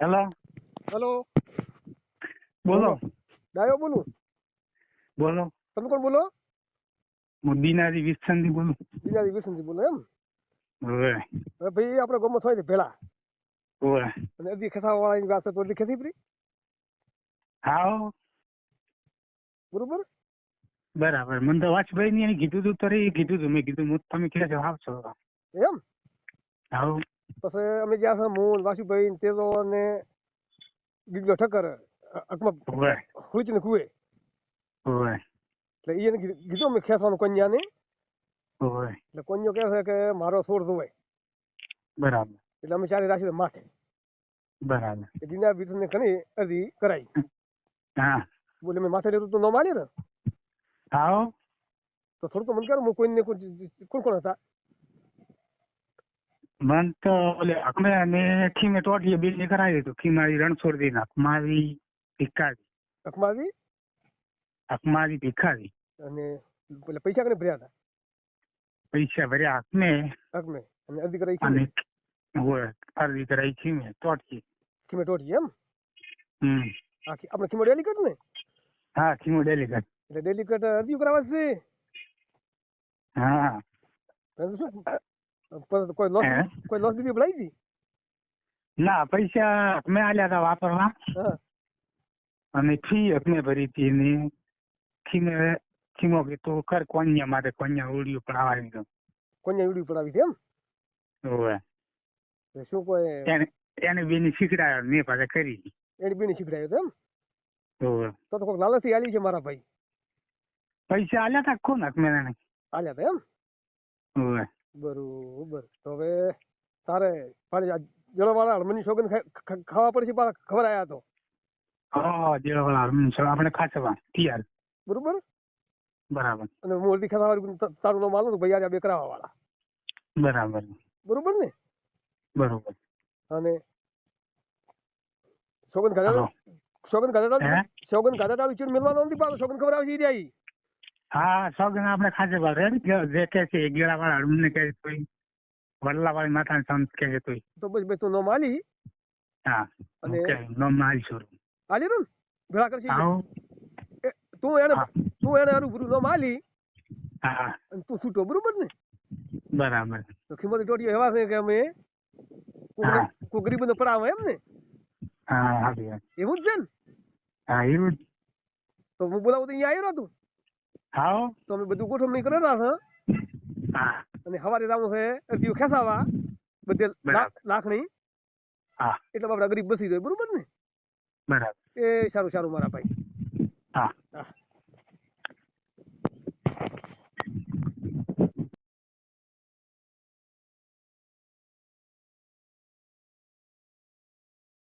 Hello hello બોલો. ડાયો બોલું? બોલો. તમે કોણ બોલો? હું દિનારી વિસનથી બોલું. બીજા વિસનથી બોલો એમ? હવે. હવે ભાઈ આપણે ગમત હોય ને પેલા હવે. અને અડધી ખેસાવા વાળાની વાત છે તો અડધી ખેતી પડી હા બરોબર? બરાબર. મને તો વાજભાઈ ની એને કીધું તું તરી એ કીધું તું. મેં કીધું હું તમે ક્યાં છો. આવશો એમ? હાવ પછી અમે જ્યાં છે હું વાસુભાઈ ને તેજો અને ગીગલો ઠક્કર અકમા હવે. ને કુએ એટલે એને કીધું અમે ખેંચવાનું કન્યાને એટલે કન્યો કહે છે કે મારો છોડ ધોવાય. બરાબર. એટલે અમે ચારે રાખી માથે બરાબર. દિના બીજને ઘણી અરજી કરાઈ. હા. બોલે મેં માથે લેતું તો ન માની ને? હા તો થોડું તો મને કહો હું કોઈને કોઈ કોણ કોણ હતા? મન તો ઓલે અમે અને ખીમે ટોટીએ બિલ ને કરાવી દીધું. ખીમારી રણછોડજી ના અકમારી ભિખારી. અકમાવી? અકમારી ભિખારી. અને પેલા પૈસા કને ભર્યા હતા? પૈસા ભર્યા અકમે. અકમે. અને અરજી કરાઈ અને હોય અરજી કરાવી ખીમે ટોટી ખીમે ટોટી એમ? હમ. આખી આપણે ખીમો ડેલિકેટ ને? હા ખીમો ડેલીગેટ એટલે ડેલિકેટ અરજી કરાવવા છે. હા. કોઈ લોસ કોઈ લોસ દીધી ભરાઈ હતી ના પૈસા મેં આલ્યા હતા વાપરવા. અને ફી મેં ભરી હતી ને ખીમે ખીમો કીધું કર કોન્યા માટે કોન્યા ઉડિયું પડાવી તો કોન્યા વીડી પડાવી છે એમ? હોવે શું કોઈ એને એને બેની શીખડાયો મેં પાછા કરી. એને બેની શીખડાયો એમ? હોવે તો તો કોઈક લાલસી આલી છે મારા ભાઈ. પૈસા આલ્યા હતા કોણ મેં આલ્યા હતા એમ? હોવે બરોબર. તો હવે તારે આ જળવાળા હળમની ખા- ખાવા પડશે પાછા? ખબર આયા તો? હા જેવાળા આપણે ખાચવા તૈયાર. બરોબર? બરાબર. અને હું ખાવા તારું નામ આલું ભાઈ આ બે કરાવવા વાળા બરાબર. બરોબર ને? બરોબર. અને સોગન ખાધા શોગન સોગંદ ખાધા હે? ખાધા તારું ચીડ મેળવાનો નથી પાછો શોગન ખબર આવશે ઈ રહી હા સોગન આપણે ખાસે રેડી જે કે છે ગેળા વાળા અમને કહે છે તોય વડલા વાળી માથા સંત કહે છે તોય. તો બસ ભાઈ તું નામ આલી? હા અને- ઓકે નો માલ છોરું આલી ને? ભેળા કરશી? હા તું એને તું એને હારું ગુરુ નામ આલી? હા તું છૂટો બરોબર ને? બરાબર. તો ખીમત ટોટી એવા છે કે અમે કોગરી બંધ પડાવે એમ ને? હા હા. એવું જ છે ને? હા એવું તો હું બોલાવું તો અહીંયા આવ્યો તું? હાઓ તો અમે બધું ગોઠવણી કરેલા છે. હા. અને હવારે જવું છે અરજીઓ ખેંચાવા બધે લાખણી. હા. એટલે આપણા ગરીબ બસી જાય બરોબર ને? બરાબર. એ સારું સારું મારા ભાઈ. હા હા.